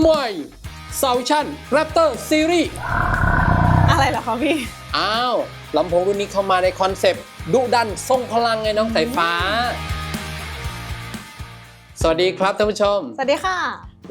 ใหม่ s o l u t i o n Raptor Series อะไรเหรอคะพี่ อ้าวลำโพงรุ่นนี้เข้ามาในคอนเซปต์ดุดันทรงพลังไงน้องสายฟ้า สวัสดีครับท่านผู้ชม สวัสดีค่ะ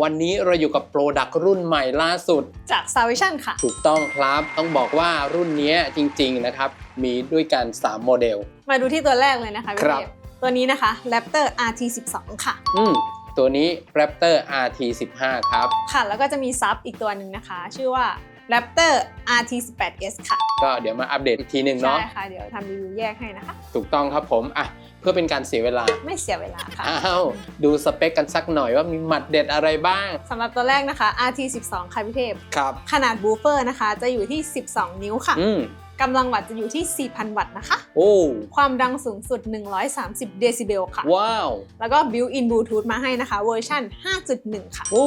วันนี้เราอยู่กับโปรดักต์รุ่นใหม่ล่าสุด จาก s a v i s i o n ค่ะ ถูกต้องครับ ต้องบอกว่ารุ่นนี้จริง ๆ นะครับ มีด้วยกัน 3 โมเดล มาดูที่ตัวแรกเลยนะคะพี่ครับ เทพตัวนี้นะคะ Raptor RT12 ค่ะ อืม ตัวนี้ Raptor RT15 ครับ ค่ะ แล้วก็จะมีซับอีกตัวหนึ่งนะคะ ชื่อว่า Raptor RT18S ค่ะ ก็เดี๋ยวมาอัปเดตอีกทีหนึ่งใช่เนาะค่ะ เดี๋ยวทำรีวิวแยกให้นะคะ ถูกต้องครับผม อะ เพื่อเป็นการเสียเวลา ไม่เสียเวลาค่ะ อ้าว ดูสเปคกันสักหน่อยว่ามีหมัดเด็ดอะไรบ้าง สำหรับตัวแรกนะคะ RT12 ค่ะพี่เทพ ครับ ขนาดบูเฟอร์นะคะ จะอยู่ที่ 12 นิ้วค่ะ อืม กำลังวัตต์จะอยู่ที่ 4,000 วัตต์นะคะ โอ้ ความดังสูงสุด 130 เดซิเบลค่ะ ว้าว แล้วก็ built-in Bluetooth มาให้นะคะ เวอร์ชัน5.1 ค่ะ โอ้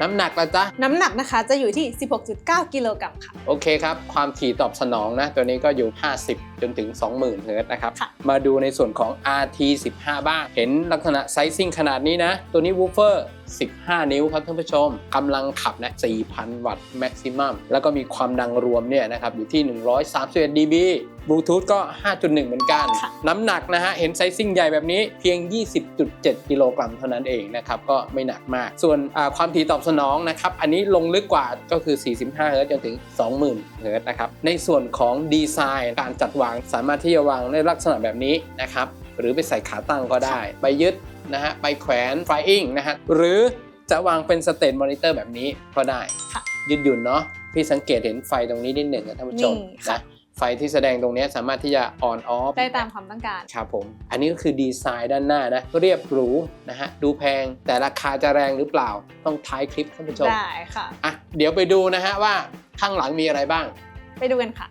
น้ำหนักละจ๊ะ น้ำหนักนะคะจะอยู่ที่ 16.9 กิโลกรัมค่ะ โอเคครับ ความถี่ตอบสนองนะ ตัวนี้ก็อยู่ 50 จนถึง 20,000 เฮิรตซ์นะครับ ค่ะ มาดูในส่วนของ RT15 บ้าง เห็นลักษณะไซซิ่งขนาดนี้นะ ตัวนี้วูฟเฟอร์ 15 นิ้วครับท่านผู้ชมกำลังขับนะ 4,000 วัตต์แม็กซิมัมแล้วก็มีความดังรวมเนี่ยนะครับอยู่ที่ 131 dB บลูทูธก็ 5.1 เหมือนกันค่ะน้ำหนักนะฮะ เห็นไซซิ่งใหญ่แบบนี้เพียง 20.7 กิโลกรัมเท่านั้นเองนะครับ ก็ไม่หนักมาก ส่วนอ่าความถี่ตอบสนองนะครับ อันนี้ลงลึกกว่าก็คือ 45 เฮิรตซ์จนถึง 20,000 เฮิรตซ์นะครับ ในส่วนของดีไซน์การจัดวางสามารถที่จะวางในลักษณะแบบนี้นะครับ หรือไปใส่ขาตั้งก็ได้ ไปยึด นะฮะไปแขวน flying นะฮะหรือจะวางเป็นสเต e มอนิเตอร์แบบนี้ก็ได้ค่ะยืดหยุ่นเนาะพี่สังเกตเห็นไฟตรงนี้นิดหนึ่งนะท่านผู้ชมนี่ค่ะนะไฟที่แสดงตรงนี้สามารถที่จะ on off ได้ตามความต้องการครับผม อันนี้ก็คือดีไซน์ด้านหน้านะเรียบหรูนะฮะดูแพงแต่ราคาจะแรงหรือเปล่าต้องท้ายคลิปท่านผู้ชมได้ค่ะอะเดี๋ยวไปดูนะฮะว่าข้างหลังมีอะไรบ้าง ไปดูกันค่ะ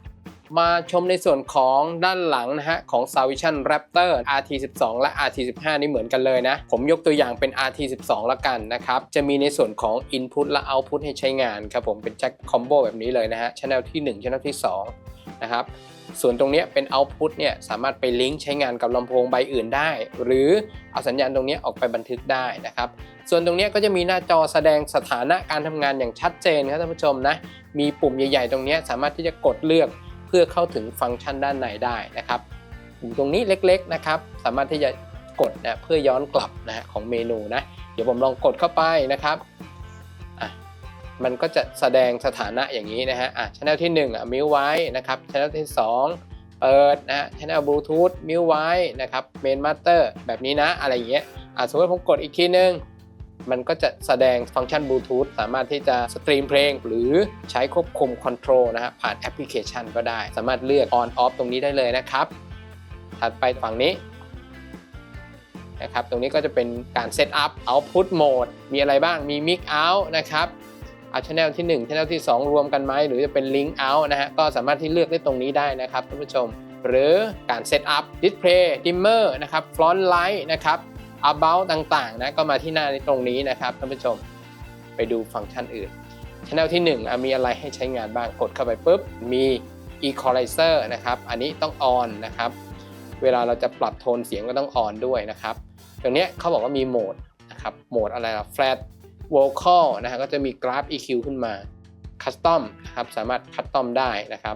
มาชมในส่วนของด้านหลังนะฮะของ s a v i s i o n Raptor RT12 และ RT15 นี่เหมือนกันเลยนะ ผมยกตัวอย่างเป็น RT12 ละกันนะครับ จะมีในส่วนของ Input และ Output ให้ใช้งานครับผมเป็นแจ็คคอมโบแบบนี้เลยนะฮะ Channel ที่ 1 Channel ที่ 2 นะครับ ส่วนตรงนี้เป็น Output เนี่ยสามารถไปลิงก์ใช้งานกับลำโพงใบอื่นได้ หรือเอาสัญญาณตรงนี้ออกไปบันทึกได้นะครับส่วนตรงนี้ก็จะมีหน้าจอแสดงสถานะการทำงานอย่างชัดเจนครับท่านผู้ชมนะมีปุ่มใหญ่ ๆ ตรงนี้สามารถที่จะกดเลือก เพื่อเข้าถึงฟังก์ชันด้านในได้นะครับปุ่ตรงนี้เล็กๆนะครับ สามารถที่จะกดนะเพื่อย้อนกลับนะของเมนูนะ เดี๋ยวผมลองกดเข้าไปนะครับมันก็จะแสดงสถานะอย่างนี้นะฮะอะช anel ที่1อะมิวไว้นะครับช anel ที่ 2 เปิดนะฮะช anel บลูทูธมิวไว้นะครับเมนมาสเตอร์แบบนี้นะอะไรอย่างเงี้ยอะสมมติผมกดอีกทีนึง มันก็จะแสดงฟังก์ชันบลูทูธสามารถที่จะสตรีมเพลง หรือใช้ควบคุมคอนโทรลนะฮะผ่านแอปพลิเคชันก็ได้ สามารถเลือก on off ตรงนี้ได้เลยนะครับ ถัดไปฝั่งนี้นะครับตรงนี้ก็จะเป็นการเซตอัพ output mode มีอะไรบ้างมี mix out นะครับเอา channel ที่1 channel ที่ 2 รวมกันไหมหรือจะเป็น link out นะฮะก็สามารถที่เลือกได้ตรงนี้ได้นะครับท่านผู้ชม หรือการเซตอัพ display dimmer นะครับ front light นะครับ about ต่างๆนะก็มาที่หน้าในตรงนี้นะครับท่านผู้ชมไปดูฟังก์ชันอื่น channel ที่1อะมีอะไรให้ใช้งานบ้างกดเข้าไปปุ๊บ มี equalizer นะครับ อันนี้ต้อง on นะครับ เวลาเราจะปรับโทนเสียงก็ต้อง on ด้วยนะครับ ตรงนี้เขาบอกว่ามีโหมดนะครับ โหมดอะไรล่ะ flat vocal นะฮะก็จะมีกราฟ EQ ขึ้นมา custom นะครับ สามารถ custom ได้นะครับ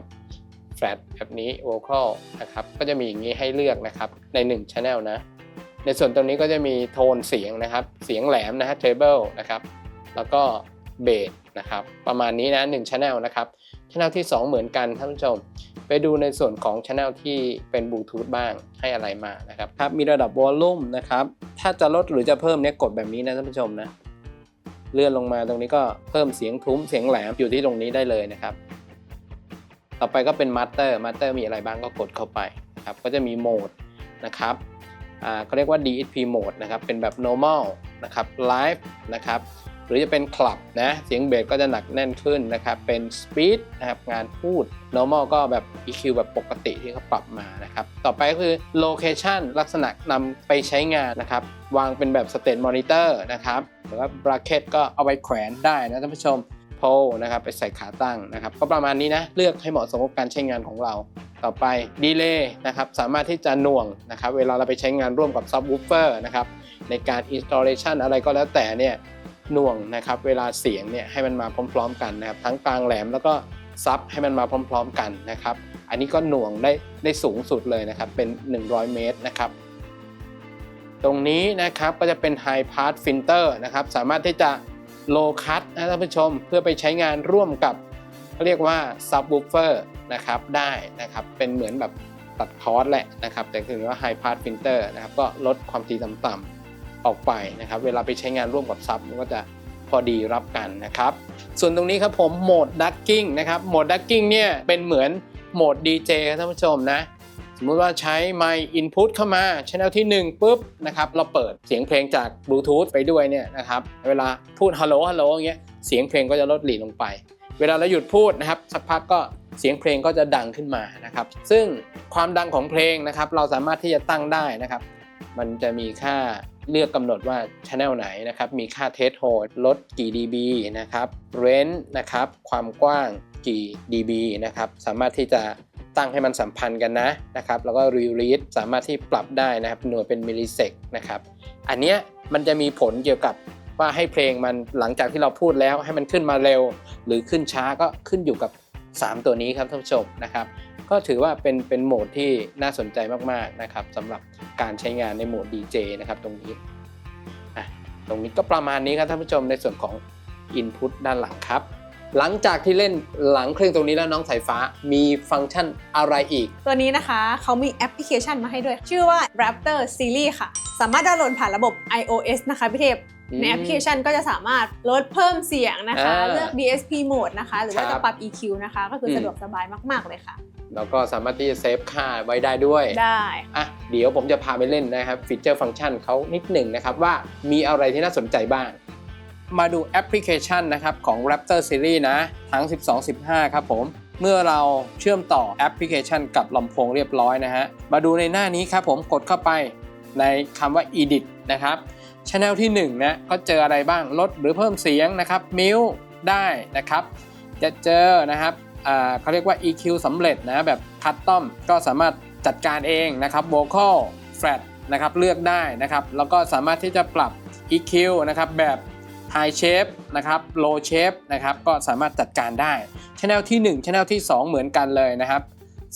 flat แบบนี้ vocal นะครับ ก็จะมีอย่างนี้ให้เลือกนะครับ ใน1 channel นะ ในส่วนตรงนี้ก็จะมีโทนเสียงนะครับ เสียงแหลมนะฮะ treble นะครับ แล้วก็เบสนะครับ ประมาณนี้นะ1 channel นะครับ channel ที่ 2 เหมือนกันท่านผู้ชม ไปดูในส่วนของ channel ที่เป็นบลูทูธบ้างให้อะไรมานะครับครับมีระดับวอลลุ่มนะครับ ถ้าจะลดหรือจะเพิ่มเนี่ยกดแบบนี้นะท่านผู้ชมนะ เลื่อนลงมาตรงนี้ก็เพิ่มเสียงทุ้มเสียงแหลมอยู่ที่ตรงนี้ได้เลยนะครับ ต่อไปก็เป็นมาสเตอร์มาสเตอร์มีอะไรบ้างก็กดเข้าไปครับก็จะมีโหมดนะครับ เขาเรียกว่า DSP mode นะครับ เป็นแบบ normal นะครับ live นะครับ หรือจะเป็น club นะ เสียงเบสก็จะหนักแน่นขึ้นนะครับ เป็น speed นะครับ งานพูด normal ก็แบบ EQ แบบปกติที่เขาปรับมานะครับ ต่อไปก็คือ location ลักษณะนำไปใช้งานนะครับ วางเป็นแบบ state monitor นะครับ หรือว่า bracket ก็เอาไว้แขวนได้นะท่านผู้ชม โพลนะครับไปใส่ขาตั้งนะครับก็ประมาณนี้นะเลือกให้เหมาะสมกับการใช้งานของเรา ต่อไปดีเลย์นะครับสามารถที่จะหน่วงนะครับเวลาเราไปใช้งานร่วมกับซับวูฟเฟอร์นะครับในการ installation อะไรก็แล้วแต่เนี่ยหน่วงนะครับเวลาเสียงเนี่ยให้มันมาพร้อม ๆ กันนะครับทั้งกลางแหลมแล้วก็ซับให้มันมาพร้อม ๆ กันนะครับอันนี้ก็หน่วงได้ได้สูงสุดเลยนะครับเป็น 100 เมตรนะครับตรงนี้นะครับก็จะเป็น High Pass Filter นะครับสามารถที่จะ Low Cut นะท่านผู้ชมเพื่อไปใช้งานร่วมกับเขาเรียกว่า Subwoofer นะครับได้นะครับเป็นเหมือนแบบตัดคอร์สแหละนะครับ แต่คือว่า High Pass Filter นะครับก็ลดความถี่ต่ำๆออกไปนะครับ เวลาไปใช้งานร่วมกับซับมันก็จะพอดีรับกันนะครับ ส่วนตรงนี้ครับผมโหมด Ducking นะครับโหมด Ducking เนี่ยเป็นเหมือนโหมด DJ ครับท่านผู้ชมนะ มมุติว่าใช้ไมค์ input เข้ามา channel ที่ 1ปุ๊บนะครับเราเปิดเสียงเพลงจากบลูทูธไปด้วยเนี่ยนะครับเวลาพูดฮัลโหลฮัลโหลอย่างเงี้ยเสียงเพลงก็จะลดหลีลงไป เวลาเราหยุดพูดนะครับสักพักก็เสียงเพลงก็จะดังขึ้นมานะครับ ซึ่งความดังของเพลงนะครับ เราสามารถที่จะตั้งได้นะครับ มันจะมีค่าเลือกกำหนดว่า channel ไหนนะครับ มีค่า test hold ลดกี่ dB นะครับ range นะครับ ความกว้างกี่ dB นะครับ สามารถที่จะ ตั้งให้มันสัมพันธ์กันนะนะครับ แล้วก็ release สามารถที่ปรับได้นะครับหน่วยเป็นมิลลิเซกนะครับ อันเนี้ยมันจะมีผลเกี่ยวกับว่าให้เพลงมันหลังจากที่เราพูดแล้วให้มันขึ้นมาเร็ว หรือขึ้นช้าก็ขึ้นอยู่กับ 3 ตัวนี้ครับท่านผู้ชมนะครับ ก็ถือว่าเป็นเป็นโหมดที่น่าสนใจมากๆนะครับสำหรับการใช้งานในโหมด DJ นะครับตรงนี้ตรงนี้ก็ประมาณนี้ครับท่านผู้ชมในส่วนของ Input ด้านหลังครับ หลังจากที่เล่นหลังเครื่องตรงนี้แล้วน้องสายฟ้ามีฟังก์ชันอะไรอีก ตัวนี้นะคะเขามีแอปพลิเคชันมาให้ด้วย ชื่อว่า Raptor Series ค่ะ สามารถดาวน์โหลดผ่านระบบ iOS นะคะพี่เทพอืมในแอปพลิเคชันก็จะสามารถลดเพิ่มเสียงนะคะอ่าเลือก DSP mode นะคะ หรือว่าครัจะบปรับ EQ นะคะ ก็คืออมสะดวกสบายมาก ๆ เลยค่ะ แล้วก็สามารถที่จะเซฟค่าไว้ได้ด้วย ได้อะเดี๋ยวผมจะพาไปเล่นนะครับฟีเจอร์ฟังก์ชันเขานิดหนึ่งนะครับว่ามีอะไรที่น่าสนใจบ้าง มาดูแอปพลิเคชันนะครับของ Raptor Series นะ ทั้ง 12 15 ครับผม เมื่อเราเชื่อมต่อแอปพลิเคชันกับลำโพงเรียบร้อยนะฮะ มาดูในหน้านี้ครับผมกดเข้าไปในคำว่า edit นะครับ Channel ที่1นะก็เจออะไรบ้างลดหรือเพิ่มเสียงนะครับมิวได้นะครับ จะเจอนะครับเขาเรียกว่า EQ สำเร็จนะแบบคัสตอมก็สามารถจัดการเองนะครับ vocal flat นะครับเลือกได้นะครับ แล้วก็สามารถที่จะปรับ EQ นะครับแบบ high shape นะครับ low shape นะครับก็สามารถจัดการได้ channel ที่1 channel ที่ 2 เหมือนกันเลยนะครับ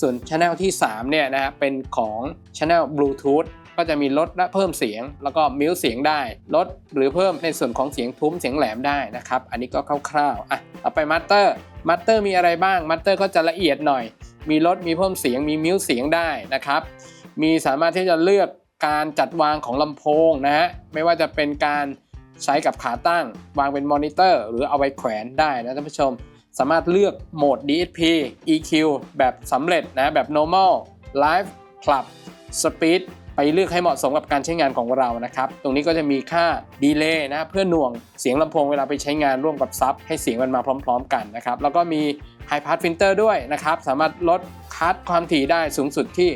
ส่วน channel ที่3เนี่ยนะฮะเป็นของ channel Bluetooth ก็จะมีลดและเพิ่มเสียง แล้วก็มิวเสียงได้ลดหรือเพิ่มในส่วนของเสียงทุ้มเสียงแหลมได้นะครับ อันนี้ก็คร่าวๆอะต่อไปมัตเตอร์มัตเตอร์มีอะไรบ้างมัตเตอร์ก็จะละเอียดหน่อย มีลดมีเพิ่มเสียงมีมิวเสียงได้นะครับ มีสามารถที่จะเลือกการจัดวางของลำโพงนะฮะไม่ว่าจะเป็นการ ใช้กับขาตั้ง วางเป็นมอนิเตอร์ หรือเอาไว้แขวนได้นะท่านผู้ชม สามารถเลือกโหมด DSP EQ แบบสำเร็จนะแบบ normal live club speed ไปเลือกให้เหมาะสมกับการใช้งานของเรานะครับ ตรงนี้ก็จะมีค่าดีเลย์นะเพื่อหน่วงเสียงลำโพงเวลาไปใช้งานร่วมกับซับให้เสียงมันมาพร้อม ๆ กันนะครับ แล้วก็มี High Pass Filter ด้วยนะครับ สามารถลด คัดความถี่ได้สูงสุดที่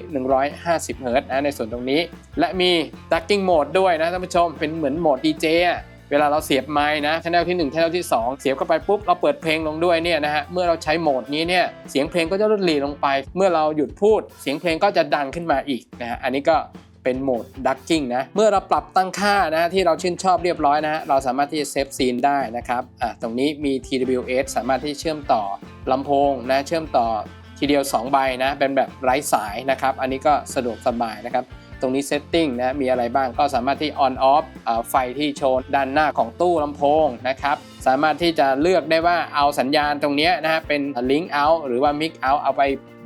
150 เฮิรตซ์นะในส่วนตรงนี้ และมี Ducking Mode ด้วยนะท่านผู้ชมเป็นเหมือนโหมด DJ เวลาเราเสียบไม้นะช anel ที่1 channel ที่ 2 เสียบเข้าไปปุ๊บเราเปิดเพลงลงด้วยเนี่ยนะฮะเมื่อเราใช้โหมดนี้เนี่ยเสียงเพลงก็จะลดหลีลงไป เมื่อเราหยุดพูด เสียงเพลงก็จะดังขึ้นมาอีกนะฮะอันนี้ก็เป็นโหมด ducking นะเมื่อเราปรับตั้งค่านะที่เราชื่นชอบเรียบร้อยนะฮะเราสามารถที่จะเซฟซีนได้นะครับอะตรงนี้มี TWS สามารถที่เชื่อมต่อลำโพงนะเชื่อมต่อ ทีเดียว 2 ใบนะเป็นแบบไร้สายนะครับ อันนี้ก็สะดวกสบายนะครับ ตรงนี้ setting นะมีอะไรบ้างก็สามารถที่ on off อ่าไฟที่โชว์ด้านหน้าของตู้ลำโพงนะครับ สามารถที่จะเลือกได้ว่าเอาสัญญาณตรงเนี้ยนะฮะเป็น link out หรือว่า mix out เอาไป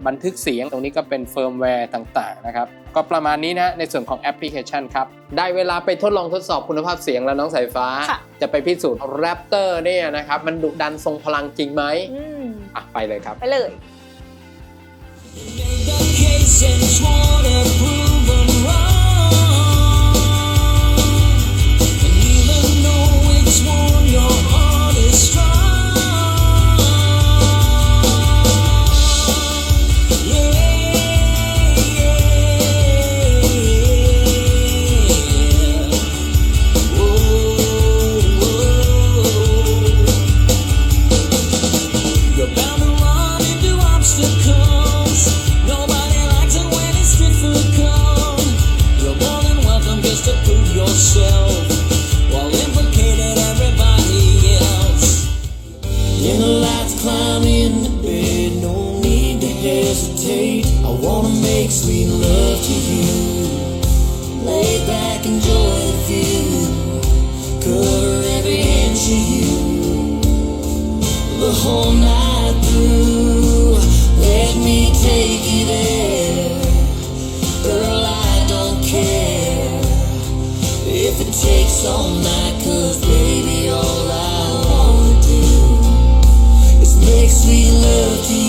บันทึกเสียง ตรงนี้ก็เป็นเฟิร์มแวร์ต่างๆนะครับก็ประมาณนี้นะในส่วนของแอปพลิเคชันครับ ได้เวลาไปทดลองทดสอบคุณภาพเสียงแล้วน้องสายฟ้าค่ะจะไปพิสูจน์ Raptor เนี่ยนะครับ มันดุดันทรงพลังจริงไหมอืมอะไปเลยครับ ไปเลย And it's waterproof. sweet love to you. Lay back, enjoy the view. Cover every inch of you. The whole night through. Let me take you there. Girl, I don't care. If it takes all night, cause baby, all I wanna do is make sweet love to you.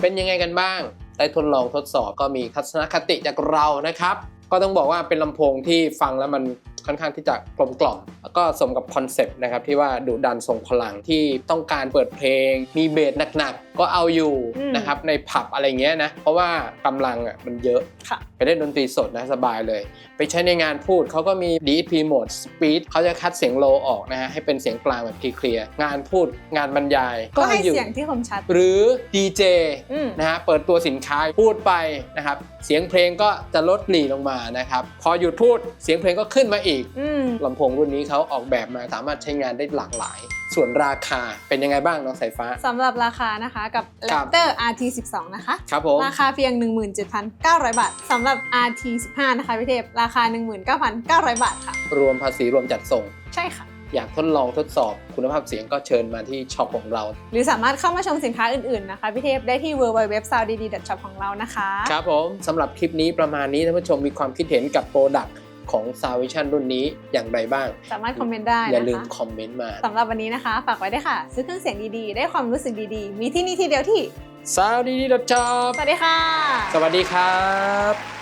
เป็นยังไงกันบ้าง ได้ทดลองทดสอบก็มีทัศนคติจากเรานะครับ ก็ต้องบอกว่าเป็นลำโพงที่ฟังแล้วมัน ค่อนข้างที่จะกลมกล่อมแล้วก็สมกับคอนเซปต์นะครับที่ว่าดุดันทรงพลังที่ต้องการเปิดเพลง มีเบสหนักๆ ก็เอาอยู่อืมนะครับในผับอะไรเงี้ยนะ เพราะว่ากำลังอะมันเยอะค่ะไปเล่นดนตรีสดนะสบายเลย ไปใช้ในงานพูดเขาก็มี DSP Mode Speed เขาจะคัดเสียงโลออกนะฮะให้เป็นเสียงกลางแบบเคลียร์ๆงานพูดงานบรรยาย ก็ให้อาอยู่เสียงที่คมชัด หรือ DJ อืมนะฮะเปิดตัวสินค้าพูดไปนะครับเสียงเพลงก็จะลดหลีลงมานะครับพอหยุดพูดเสียงเพลงก็ขึ้นมาอีกอืมลำโพงรุ่นนี้เขาออกแบบมาสามารถใช้งานได้หลากหลาย ส่วนราคาเป็นยังไงบ้างน้องสายฟ้าสำหรับราคานะคะกับครับ Raptor RT 12 นะคะครับผมราคาเพียง 17,900 บาทสำหรับ RT 15 นะคะพี่เทพราคา 19,900 บาทค่ะ รวมภาษีรวมจัดส่ง ใช่ค่ะอยากทดลองทดสอบคุณภาพเสียงก็เชิญมาที่ช็อปของเรา หรือสามารถเข้ามาชมสินค้าอื่น ๆ นะคะพี่เทพได้ที่ www.sounddshop ของเรานะคะ ครับผมสำหรับคลิปนี้ประมาณนี้ท่านผู้ชมมีความคิดเห็นกับโปรดักต์ ของ s a v i s i o n รุ่นนี้อย่างไรบ้าง สามารถคอมเมนต์ได้อย่านะลืมคะคอมเมนต์มาสำหรับวันนี้นะคะ ฝากไว้ด้วยค่ะ ซื้อเครื่องเสียงดีๆ ได้ความรู้สึกดีๆ มีที่นี่ที่เดียวที่ s o u n d d j o b สวัสดีค่ะ สวัสดีครับ